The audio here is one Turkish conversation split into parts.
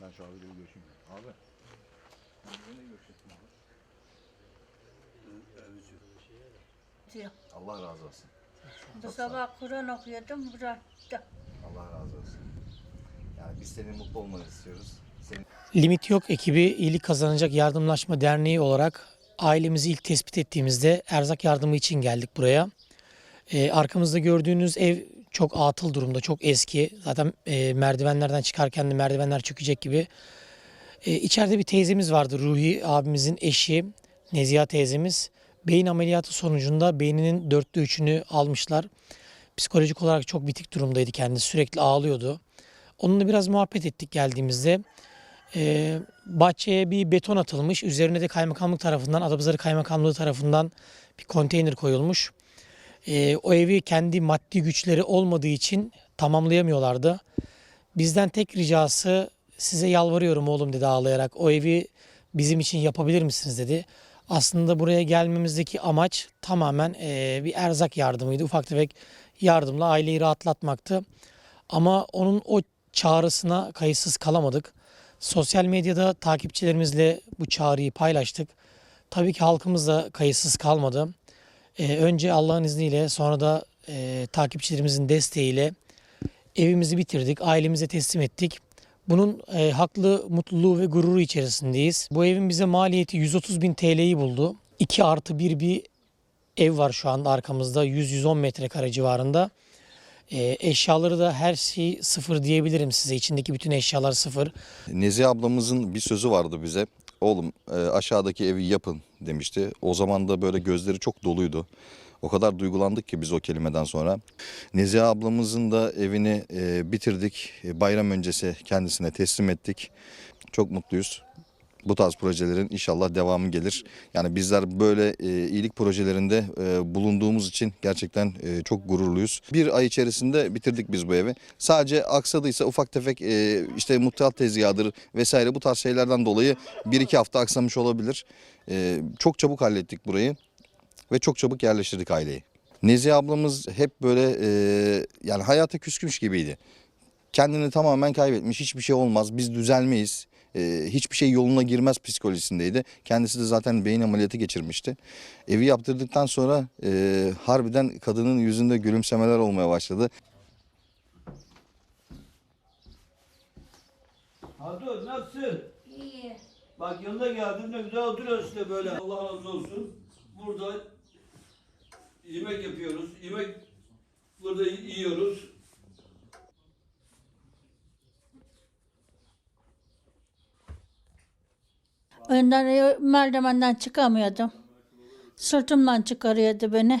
Ben şu abiyle bir görüşeyim. Abi. Sen benimle görüşeceksin abi. diyor. Allah razı olsun. Bu sabah Kur'an okuyordum bıraktı. Allah razı olsun. Yani biz senin mutlu olmanı istiyoruz. Senin Limit Yok ekibi İyilik Kazanacak Yardımlaşma Derneği olarak ailemizi ilk tespit ettiğimizde erzak yardımı için geldik buraya. Ee, arkamızda gördüğünüz ev çok atıl durumda, çok eski. Zaten e, merdivenlerden çıkarken de merdivenler çökecek gibi. Ee, içeride bir teyzemiz vardı, Ruhi abimizin eşi, Neziha teyzemiz. Beyin ameliyatı sonucunda beyninin dörtte üçünü almışlar. Psikolojik olarak çok bitik durumdaydı kendisi, sürekli ağlıyordu. Onunla biraz muhabbet ettik geldiğimizde. Ee, bahçeye bir beton atılmış. Üzerine de kaymakamlık tarafından, Adapazarı Kaymakamlığı tarafından bir konteyner koyulmuş. Ee, o evi kendi maddi güçleri olmadığı için tamamlayamıyorlardı. Bizden tek ricası size yalvarıyorum oğlum dedi ağlayarak. O evi bizim için yapabilir misiniz dedi. Aslında buraya gelmemizdeki amaç tamamen eee, bir erzak yardımıydı. Ufak tefek yardımla aileyi rahatlatmaktı. Ama onun o çağrısına kayıtsız kalamadık. Sosyal medyada takipçilerimizle bu çağrıyı paylaştık. Tabii ki halkımız da kayıtsız kalmadı. Ee, önce Allah'ın izniyle sonra da e, takipçilerimizin desteğiyle evimizi bitirdik, ailemize teslim ettik. Bunun e, haklı mutluluğu ve gururu içerisindeyiz. Bu evin bize maliyeti 130 bin TL'yi buldu. 2 artı 1 bir ev var şu anda arkamızda 100-110 metrekare civarında. E, eşyaları da her şey sıfır diyebilirim size. İçindeki bütün eşyalar sıfır. Nezihe ablamızın bir sözü vardı bize. Oğlum e, aşağıdaki evi yapın demişti. O zaman da böyle gözleri çok doluydu. O kadar duygulandık ki biz o kelimeden sonra. Nezihe ablamızın da evini e, bitirdik. E, Bayram öncesi kendisine teslim ettik. Çok mutluyuz. Bu tarz projelerin inşallah devamı gelir. Yani bizler böyle e, iyilik projelerinde e, bulunduğumuz için gerçekten e, çok gururluyuz. Bir ay içerisinde bitirdik biz bu evi. Sadece aksadıysa ufak tefek e, işte muhtemel tezgahıdır vesaire bu tarz şeylerden dolayı bir iki hafta aksamış olabilir. E, çok çabuk hallettik burayı ve çok çabuk yerleştirdik aileyi. Nezihe ablamız hep böyle e, yani hayata küskünmüş gibiydi. Kendini tamamen kaybetmiş hiçbir şey olmaz biz düzelmeyiz. e, hiçbir şey yoluna girmez psikolojisindeydi. Kendisi de zaten beyin ameliyatı geçirmişti. Evi yaptırdıktan sonra e, harbiden kadının yüzünde gülümsemeler olmaya başladı. Hadi nasılsın? İyi. Bak yanına geldim ne güzel oturuyorsun işte böyle. Allah razı olsun. Burada yemek yapıyoruz. Yemek burada yiyoruz. Önden e, merdivenden çıkamıyordum. Sırtımdan çıkarıyordu beni.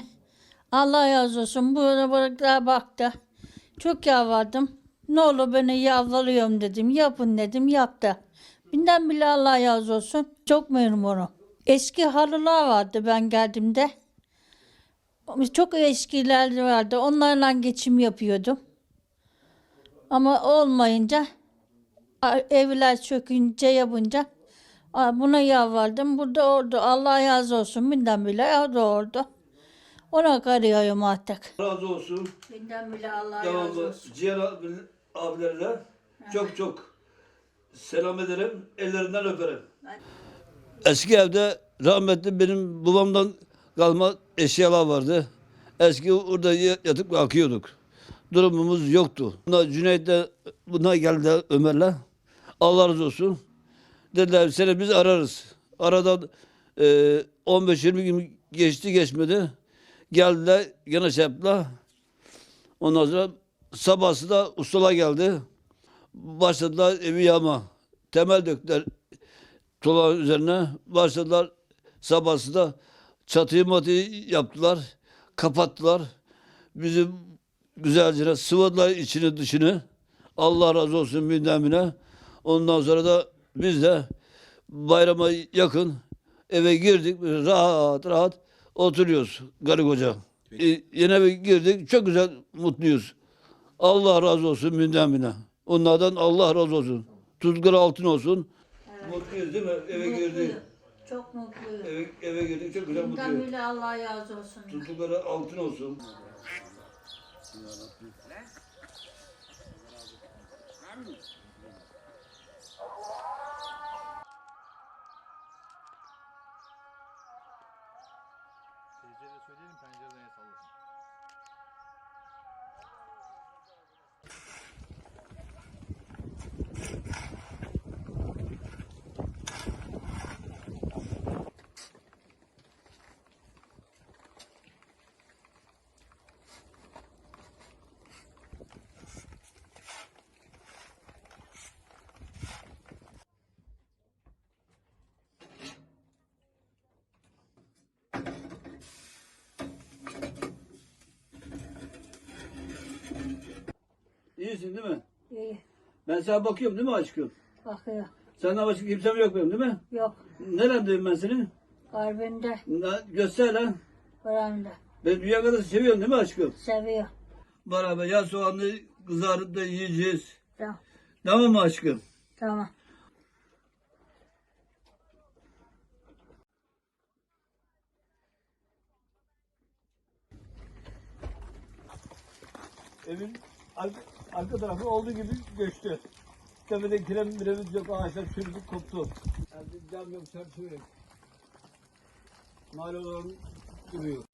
Allah razı olsun. Burada bıraktılar baktı. Çok yalvardım. Ne olur beni yalvarıyorum dedim. Yapın dedim. Yaptı. Binden bile Allah razı olsun. Çok memnunum. Eski halılar vardı ben geldiğimde. Çok eskiler vardı. Onlarla geçim yapıyordum. Ama olmayınca evler çökünce yapınca buna yalvardım. Burada oldu. Allah razı olsun. Binden bile o da oldu. Ona karıyorum artık. Razı olsun. Binden bile Allah Devamlı ciğer abi- abilerle çok çok selam ederim. Ellerinden öperim. Eski evde rahmetli benim babamdan kalma eşyalar vardı. Eski orada ya- yatıp kalkıyorduk. Durumumuz yoktu. Bunlar Cüneyt de bunlar geldi Ömer'le. Allah razı olsun. Dediler seni biz ararız. Aradan e, 15-20 gün geçti geçmedi. Geldiler yine şey yaptılar. Ondan sonra sabahsı da ustalar geldi. Başladılar evi yağma. Temel döktüler tuğlanın üzerine. Başladılar sabahsı da çatıyı matıyı yaptılar. Kapattılar. Bizi güzelce sıvadılar içini dışını. Allah razı olsun binden Ondan sonra da biz de bayrama yakın eve girdik. Rahat rahat oturuyoruz karı koca. E, yeni eve girdik. Çok güzel mutluyuz. Allah razı olsun binden bine. Onlardan Allah razı olsun. Tuzları altın olsun. Mutluyuz değil mi? Eve girdik. Çok mutluyum. Eve, eve girdik. Çok güzel Binden mutluyuz. bile Allah razı olsun. Tutukları altın olsun. Söyleyelim pencereden el sallasın. İyisin değil mi? İyi. Ben sana bakıyorum değil mi aşkım? Bakıyor. Senden başka kimsem yok benim değil mi? Yok. Nerendeyim ben senin? Kalbinde, Na- Göster lan. buramda. Ben dünya kadar seviyorsun değil mi aşkım? Seviyor. Beraber ya soğanlı kızarıp da yiyeceğiz. Tamam. Tamam mı aşkım? Tamam. Evin arka, arka tarafı olduğu gibi göçtü. Tepede kirem miremiz yok, ağaçlar çürüdü, koptu. Yani cam yok, çerçeve yok. Mal olan duruyor.